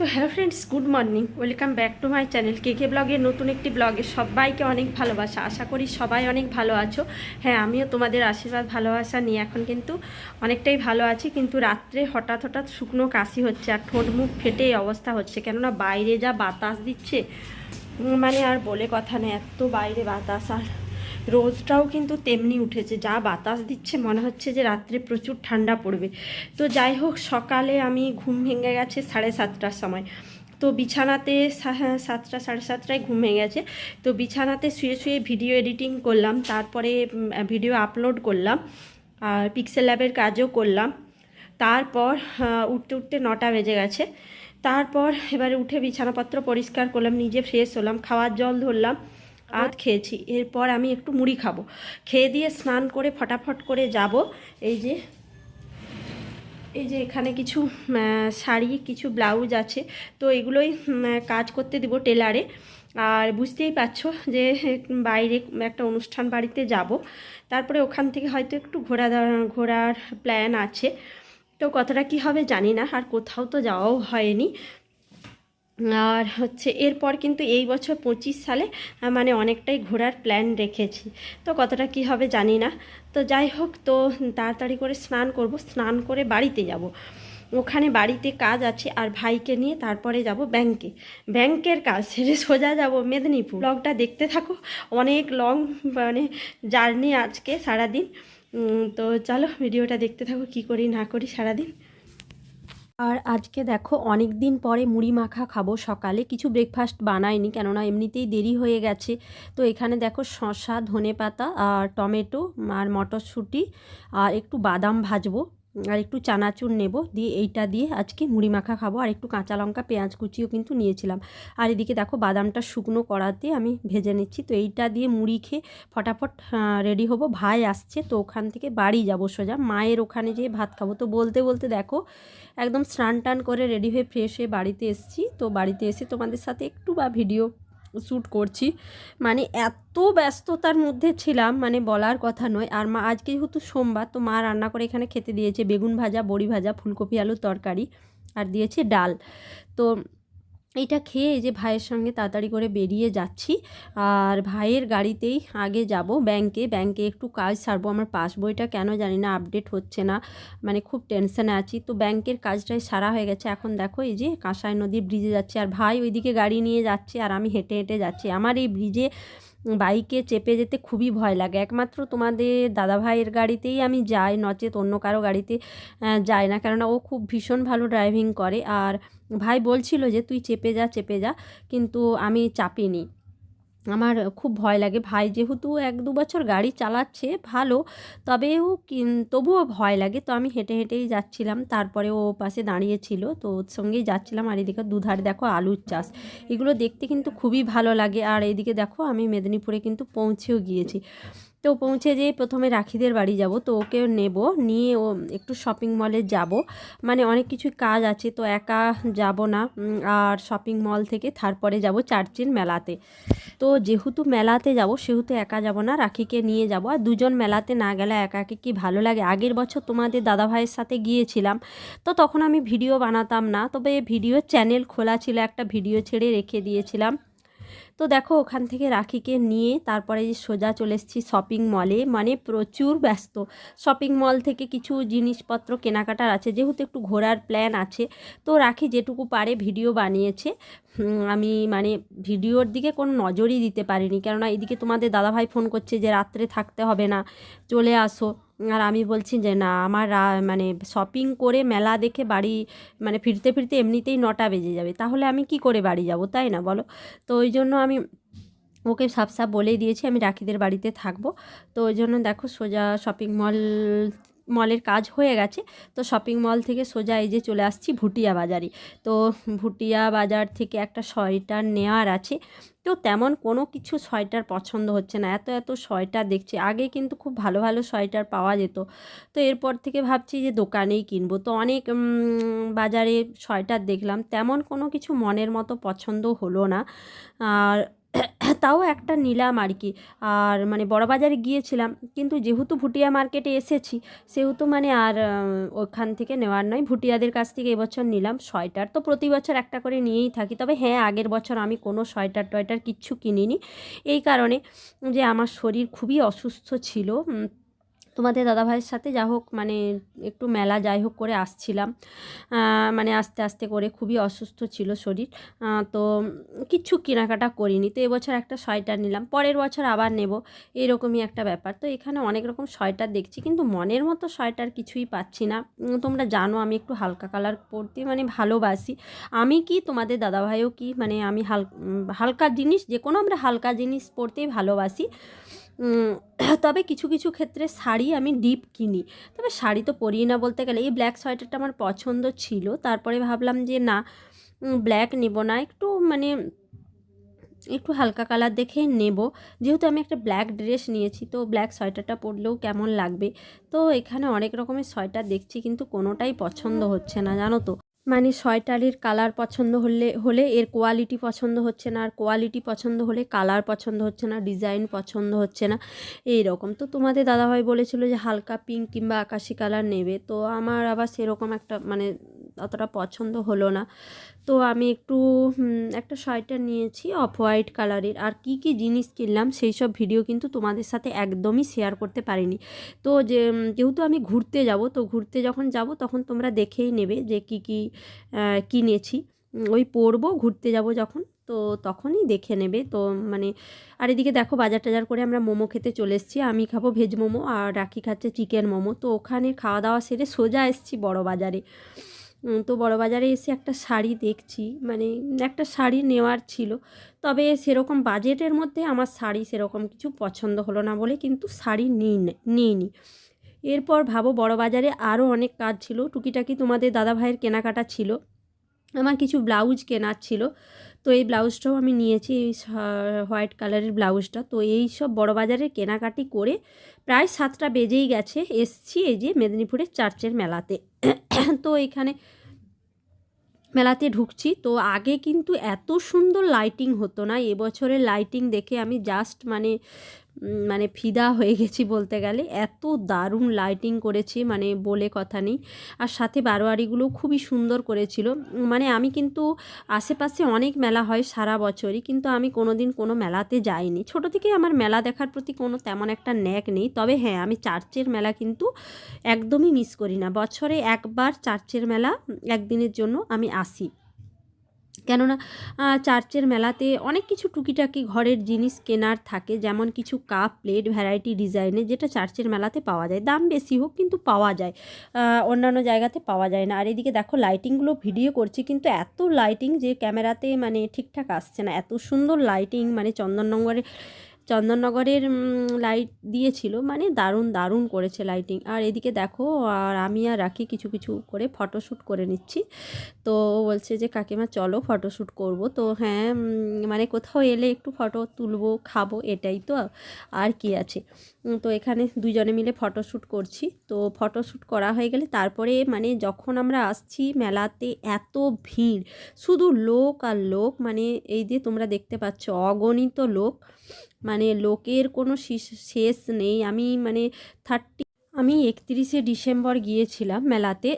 তো hello friends good morning welcome back to my channel K K ব্লগের নতুন একটি ব্লগে সবাইকে অনেক ভালোবাসা। আশা করি সবাই অনেক ভালো আছো। হ্যাঁ আমিও তোমাদের আশীর্বাদ, ভালোবাসা নিয়ে এখন কিন্তু অনেকটাই ভালো আছি। কিন্তু রাত্রে হঠাৎ হঠাৎ শুকনো কাশি হচ্ছে আর ঠোঁট মুখ ফেটে অবস্থা হচ্ছে। কেননা বাইরে যা বাতাস দিচ্ছে মানে আর বলে কথা নেই, এত বাইরে বাতাস আর রোদটাও কিন্তু তেমনি উঠেছে যা বাতাস দিচ্ছে মনে হচ্ছে যে রাত্রে প্রচুর ঠান্ডা পড়বে। তো যাই হোক সকালে আমি ঘুম ভেঙে গেছে সাড়ে সাতটার সময়। তো বিছানাতে হ্যাঁ, সাতটা সাড়ে সাতটায় ঘুম ভেঙে গেছে। তো বিছানাতে শুয়ে শুয়ে ভিডিও এডিটিং করলাম তারপরে ভিডিও আপলোড করলাম আর পিক্সেল ল্যাবের কাজও করলাম। তারপর উঠতে উঠতে নটা বেজে গেছে। তারপর এবারে উঠে বিছানাপত্র পরিষ্কার করলাম নিজে ফ্রেশ হলাম খাওয়ার জল ধরলাম আর খেয়েছি। এরপর আমি একটু মুড়ি খাব। খেয়ে দিয়ে স্নান করে ফটাফট করে যাব। এই যে এই যে এখানে কিছু শাড়ি, কিছু ব্লাউজ আছে। তো এগুলোই কাজ করতে দিব টেলারে। আর বুঝতেই পারছ যে, বাইরে একটা অনুষ্ঠান বাড়িতে যাব। তারপরে ওখান থেকে হয়তো একটু ঘোরা ঘোরার প্ল্যান আছে। তো কতটা কি হবে জানি না, আর কোথাও তো যাওয়াও হয়নি। আর হচ্ছে এরপর কিন্তু এই বছর পঁচিশ সালে মানে অনেকটাই ঘোরার প্ল্যান রেখেছি। তো কতটা কি হবে জানি না। তো যাই হোক, তো তাড়াতাড়ি করে স্নান করব। স্নান করে বাড়িতে যাব। ওখানে বাড়িতে কাজ আছে আর ভাইকে নিয়ে তারপরে যাব ব্যাংকে ব্যাংকের কাজ সেরে সোজা যাব মেদিনীপুর। ব্লগটা দেখতে থাকো। অনেক লং মানে জার্নি আজকে সারাদিন। তো চলো ভিডিওটা দেখতে থাকো, কি করি না করি সারাদিন। আর আজকে দেখো অনেক দিন পরে মুড়ি মাখা খাব সকালে। কিছু ব্রেকফাস্ট বানাইনি, কেননা এমনিতেই দেরি হয়ে গেছে। তো এখানে দেখো শশা ধনে পাতা আর টমেটো আর মটরশুঁটি আর একটু বাদাম ভাজবো। আর একটু চানাচুর নেব, দিয়ে এইটা দিয়ে আজকে মুড়ি মাখা খাব। আর একটু কাঁচা লঙ্কা, পেঁয়াজ কুচিও কিন্তু নিয়েছিলাম। আর এদিকে দেখো বাদামটা শুকনো করাতে আমি ভেজে নিচ্ছি। তো এইটা দিয়ে মুড়ি খেয়ে ফটাফট রেডি হব। ভাই আসছে, তো ওখান থেকে বাড়ি যাব সোজা। মায়ের ওখানে যেয়ে ভাত খাব। তো বলতে বলতে দেখো, একদম স্নান টান করে রেডি হয়ে ফ্রেশ হয়ে বাড়িতে এসেছি। তো বাড়িতে এসে তোমাদের সাথে একটু বা ভিডিও শ্যুট করছি। মানে এত ব্যস্ততার মধ্যে ছিলাম মানে বলার কথা নয়। আর মা, আজকে যেহেতু সোমবার, তো মা রান্না করে এখানে খেতে দিয়েছে বেগুন ভাজা, বড়ি ভাজা, ফুলকপি, আলুর তরকারি, আর দিয়েছে ডাল। তো এইটা খেয়ে যে ভাইয়ের সঙ্গে তাড়াতাড়ি করে বেরিয়ে যাচ্ছি। আর ভাইয়ের গাড়িতেই আগে যাব ব্যাংকে। ব্যাংকে একটু কাজ সারবো। আমার পাস বইটা কেন জানি না আপডেট হচ্ছে না। মানে খুব টেনশানে আছি। তো ব্যাংকের কাজটাই সারা হয়ে গেছে। এখন দেখো এই যে কাঁসাই নদীর ব্রিজে যাচ্ছে। আর ভাই ওইদিকে গাড়ি নিয়ে যাচ্ছে। আর আমি হেঁটে হেঁটে যাচ্ছি। আমার এই ব্রিজে বাইকে চেপে যেতে খুবই ভয় লাগে। একমাত্র তোমাদের দাদা ভাইয়ের গাড়িতেই আমি যাই, নচেত অন্য কারও গাড়িতে যাই না। কেননা ও খুব ভীষণ ভালো ড্রাইভিং করে। আর ভাই বলছিল যে, তুই চেপে যা চেপে যা। কিন্তু আমি চাপিনি। আমার খুব ভয় লাগে। ভাই যেহেতু এক দু বছর গাড়ি চালাচ্ছে, ভালো, তবেও তবুও ভয় লাগে। তো আমি হেঁটে হেঁটেই যাচ্ছিলাম। তারপরে ও পাশে দাঁড়িয়েছিল। তো ওর সঙ্গেই যাচ্ছিলাম। আর এদিকে দুধারে দেখো আলুর চাষ। এগুলো দেখতে কিন্তু খুবই ভালো লাগে। আর এদিকে দেখো আমি মেদিনীপুরে কিন্তু পৌঁছেও গিয়েছি। তো পৌঁছে যেয়ে প্রথমে রাখিদের বাড়ি যাব। তো ওকে নেব, নিয়ে ও একটু শপিং মলে যাব। মানে অনেক কিছু কাজ আছে, তো একা যাব না। আর শপিং মল থেকে তারপরে যাব চার্চের মেলাতে। তো যেহেতু মেলাতে যাব, সেহেতু একা যাব না, রাখিকে নিয়ে যাব। আর দুজন মেলাতে না গেলে একা একা কি ভালো লাগে? আগের বছর তোমাদের দাদা ভাইয়ের সাথে গিয়েছিলাম, তো তখন আমি ভিডিও বানাতাম না। তবে ভিডিও চ্যানেল খোলা ছিল, একটা ভিডিও ছেড়ে রেখে দিয়েছিলাম। তো দেখো ওখান থেকে রাখিকে নিয়ে তারপরে যে সোজা চলে এসেছি শপিং মলে মানে প্রচুর ব্যস্ত। শপিং মল থেকে কিছু জিনিসপত্র কেনাকাটার আছে, যেহেতু একটু ঘোরার প্ল্যান আছে। তো রাখি যেটুকু পারে ভিডিও বানিয়েছে। আমি মানে ভিডিওর দিকে কোনো নজরই দিতে পারিনি। কেননা এদিকে তোমাদের দাদাভাই ফোন করছে যে রাত্রে থাকতে হবে না, চলে আসো। আর আমি বলছি যে, না, আমার মানে শপিং করে মেলা দেখে বাড়ি মানে ফিরতে ফিরতে এমনিতেই নটা বেজে যাবে। তাহলে আমি কি করে বাড়ি যাব, তাই না বলো? তো ওই জন্য আমি ওকে সাপ সাপ বলেই দিয়েছি, আমি রাখিদের বাড়িতে থাকব। তো ওই জন্য দেখো সোজা শপিং মল মলের কাজ হয়ে গেছে। তো শপিং মল থেকে সোজা এই যে চলে আসছি ভুটিয়া বাজারে। তো ভুটিয়া বাজার থেকে একটা সোয়েটার নেওয়ার আছে। তো তেমন কোনো কিছু সোয়েটার পছন্দ হচ্ছে না। এত এত সোয়েটার দেখছি। আগে কিন্তু খুব ভালো ভালো সোয়েটার পাওয়া যেত। তো এরপর থেকে ভাবছি যে দোকানেই কিনবো। তো অনেক বাজারে সোয়েটার দেখলাম। তেমন কোনো কিছু মনের মতো পছন্দ হলো না। আর তাও একটা নিলাম আর কি। আর মানে বড়বাজারে গিয়েছিলাম, কিন্তু যেহেতু ভুটিয়া মার্কেটে এসেছি, সেহেতু মানে আর ওখান থেকে নেওয়ার নয়। ভুটিয়াদের কাছ থেকে এবছর নিলাম। সোয়েটার তো প্রতি বছর একটা করে নিয়েই থাকি। তবে হ্যাঁ আগের বছর আমি কোনো সোয়েটার টয়েটার কিচ্ছু কিনিনি। এই কারণে যে আমার শরীর খুবই অসুস্থ ছিল তোমাদের দাদাভাইয়ের সাথে যা হোক মানে একটু মেলা যাই হোক করে আসছিলাম। মানে আস্তে আস্তে করে খুবই অসুস্থ ছিল শরীর। তো কিচ্ছু কেনাকাটা করিনি। তো এবছর একটা সোয়েটার নিলাম, পরের বছর আবার নেব, এরকমই একটা ব্যাপার। তো এখানে অনেক রকম সোয়েটার দেখছি, কিন্তু মনের মতো সোয়েটার কিছুই পাচ্ছি না। তোমরা জানো আমি একটু হালকা কালার পরতে মানে ভালোবাসি। আমি কি তোমাদের দাদাভাইও কি মানে আমি হাল হালকা জিনিস, যে কোনো আমরা হালকা জিনিস পরতেই ভালোবাসি। তবে কিছু কিছু ক্ষেত্রে শাড়ি আমি ডিপ কিনি। তবে শাড়ি তো পরি না বলতে গেলে। এই ব্ল্যাক সোয়েটারটা আমার পছন্দ ছিল। তারপরে ভাবলাম যে না ব্ল্যাক নেব না। একটু মানে একটু হালকা কালার দেখে নেব। যেহেতু আমি একটা ব্ল্যাক ড্রেস নিয়েছি, তো ব্ল্যাক সোয়েটারটা পরলেও কেমন লাগবে? তো এখানে অনেক রকমের সোয়েটার দেখছি, কিন্তু কোনোটাই পছন্দ হচ্ছে না, জানো তো? মানে সোয়েটারের কালার পছন্দ হলে হলে এর কোয়ালিটি পছন্দ হচ্ছে না, আর কোয়ালিটি পছন্দ হলে কালার পছন্দ হচ্ছে না ডিজাইন পছন্দ হচ্ছে না এই রকম তো তোমাদের দাদাভাই বলেছিল যে হালকা পিঙ্ক কিংবা আকাশি কালার নেবে। তো আমার আবার সেরকম একটা মানে অতটা পছন্দ হলো না। তো আমি একটু একটা সোয়েটার নিয়েছি অফ হোয়াইট কালারের। আর কি কি জিনিস কিনলাম সেই সব ভিডিও কিন্তু তোমাদের সাথে একদমই শেয়ার করতে পারিনি। তো যে, যেহেতু আমি ঘুরতে যাব, তো ঘুরতে যখন যাব তখন তোমরা দেখেই নেবে যে কি কি কিনেছি। ওই পরবো ঘুরতে যাব যখন, তো তখনই দেখে নেবে। তো মানে আর এদিকে দেখো বাজার টাজার করে আমরা মোমো খেতে চলে এসেছি। আমি খাব ভেজ মোমো আর রাখি খাচ্ছে চিকেন মোমো। তো ওখানে খাওয়া দাওয়া সেরে সোজা এসেছি বড় বাজারে। তো বড় বাজারে এসে একটা শাড়ি দেখছি মানে একটা শাড়ি নেওয়ার ছিল। তবে সেরকম বাজেটের মধ্যে আমার শাড়ি সেরকম কিছু পছন্দ হলো না বলে কিন্তু শাড়ি নিই নিইনি। এরপর ভাবো বড় বাজারে আরও অনেক কাজ ছিল। টুকিটাকি তোমাদের দাদা ভাইয়ের কেনাকাটা ছিল। আমার কিছু ব্লাউজ কেনার ছিল। তো এই ব্লাউজটাও আমি নিয়েছি, এই হোয়াইট কালারের ব্লাউজটা। তো এই সব বড় বাজারে কেনাকাটি করে প্রায় সাতটা বেজেই গেছে। এসছি এই যে মেদিনীপুরের চার্চের মেলাতে। তো এখানে মেলাতে ঢুকছি। তো আগে কিন্তু এত সুন্দর লাইটিং হতো না। এবছরের লাইটিং দেখে আমি জাস্ট মানে মানে ফিদা হয়ে গেছি বলতে গেলে। এত দারুণ লাইটিং করেছি মানে বলে কথা নেই। আর সাথে বারোয়ারিগুলো খুবই সুন্দর করেছিল। মানে আমি কিন্তু আশেপাশে অনেক মেলা হয় সারা বছরই, কিন্তু আমি কোনো দিন কোনো মেলাতে যাইনি। ছোটো থেকে আমার মেলা দেখার প্রতি কোনো তেমন একটা ন্যাক নেই। তবে হ্যাঁ আমি চার্চের মেলা কিন্তু একদমই মিস করি না। বছরে একবার চার্চের মেলা একদিনের জন্য আমি আসি। কেননা চার্চের মেলাতে অনেক কিছু টুকিটাকি ঘরের জিনিস কেনার থাকে, যেমন কিছু কাপ, প্লেট, ভ্যারাইটি ডিজাইনে যেটা চার্চের মেলাতে পাওয়া যায়। দাম বেশি হোক, কিন্তু পাওয়া যায়। অন্যান্য জায়গাতে পাওয়া যায় না। আর এদিকে দেখো, লাইটিংগুলো ভিডিও করছি, কিন্তু এত লাইটিং যে ক্যামেরাতে মানে ঠিকঠাক আসছে না। এত সুন্দর লাইটিং মানে চন্দননগরে চন্দননগরের লাইট দিয়েছিল মানে দারুণ দারুণ করেছে লাইটিং আর এদিকে দেখো, আর আমি আর রাখি কিছু কিছু করে ফটোশ্যুট করে নিচ্ছি। তো বলছে যে, কাকিমা, চলো ফটোশ্যুট করব। তো হ্যাঁ মানে কোথাও এলে একটু ফটো তুলবো, খাব, এটাই তো আর কি আছে। তো এখানে দুজনে মিলে ফটোশ্যুট করছি। তো ফটোশ্যুট করা হয়ে গেলে তারপরে মানে যখন আমরা আসছি মেলাতে, এত ভিড়। শুধু লোক আর লোক মানে এই যে তোমরা দেখতে পাচ্ছ, অগণিত লোক। মানে লোকের কোনো শেষ নেই। আমি মানে থার্টি আমি একত্রিশে ডিসেম্বর গিয়েছিলাম মেলাতে,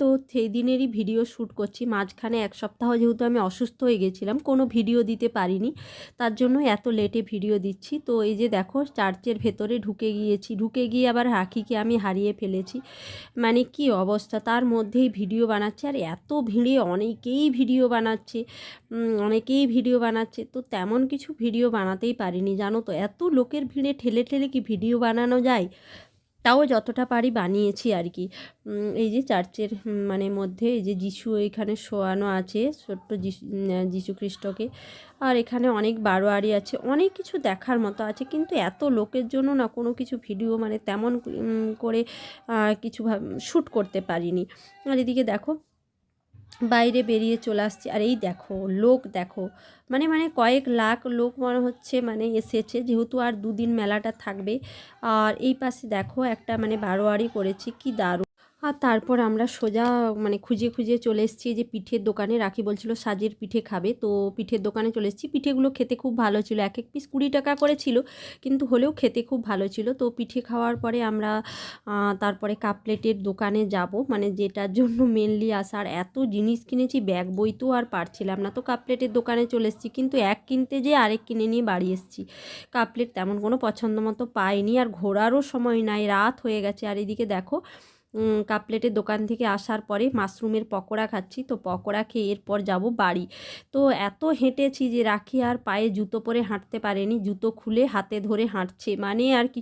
তো সেই দিনেরই ভিডিও শ্যুট করছি। মাঝখানে এক সপ্তাহ যেহেতু আমি অসুস্থ হয়ে গেছিলাম, কোনো ভিডিও দিতে পারিনি, তার জন্য এত লেটে ভিডিও দিচ্ছি। তো এই যে দেখো, চার্চের ভেতরে ঢুকে গিয়েছি। ঢুকে গিয়ে আবার রাখিকে আমি হারিয়ে ফেলেছি। মানে কি অবস্থা, তার মধ্যেই ভিডিও বানাচ্ছে। আর এত ভিড়ে অনেকেই ভিডিও বানাচ্ছে অনেকেই ভিডিও বানাচ্ছে। তো তেমন কিছু ভিডিও বানাতেই পারিনি, জানো তো? এত লোকের ভিড়ে ঠেলে ঠেলে কি ভিডিও বানানো যায়? তাও যতটা পারি বানিয়েছি আর কি। এই যে চার্চের মানে মধ্যে এই যে যিশু এখানে শোয়ানো আছে, ছোট্ট যিশু খ্রিস্টকে আর এখানে অনেক বারোয়ারি আছে, অনেক কিছু দেখার মতো আছে, কিন্তু এত লোকের জন্য না কোনো কিছু ভিডিও মানে তেমন করে কিছু শ্যুট করতে পারিনি। আর এদিকে দেখো বাইরে বেরিয়ে চলে আসছে। আর এই দেখো, লোক দেখো মানে মানে কয়েক লাখ লোক মনে হচ্ছে মানে এসেছে। যেহেতু আর দুদিন মেলাটা থাকবে, আর এই পাশে দেখো একটা মানে বারোয়ারি করেছি, কি দারুণ। আর তারপর আমরা সোজা মানে খুঁজে খুঁজে চলে এসেছি যে পিঠের দোকানে। রাখি বলছিল, সাজের পিঠে খাবে। তো পিঠের দোকানে চলে এসেছি। পিঠেগুলো খেতে খুব ভালো ছিল। এক এক পিস কুড়ি টাকা করে ছিল, কিন্তু হলেও খেতে খুব ভালো ছিল। তো পিঠে খাওয়ার পরে আমরা তারপরে কাপলেটের দোকানে যাব। মানে যেটার জন্য মেনলি আসার এত জিনিস কিনেছি, ব্যাগ, বই তো আর পারছিলাম না। তো কাপলেটের দোকানে চলে এসেছি, কিন্তু এক কিনতে যে আরেক কিনে নিয়ে বাড়ি এসেছি। কাপলেট তেমন কোনো পছন্দ মতো পাইনি। আর ঘোরারও সময় নাই, রাত হয়ে গেছে। আর এদিকে দেখো কাপলেটের দোকান থেকে আসার পরে মাশরুমের পকোড়া খাচ্ছি। তো পকোড়া খেয়ে এরপর যাব বাড়ি। তো এত হেঁটেছি যে রাখি আর পায়ে জুতো পরে হাঁটতে পারেনি। জুতো খুলে হাতে ধরে হাঁটছে। মানে আর কিছু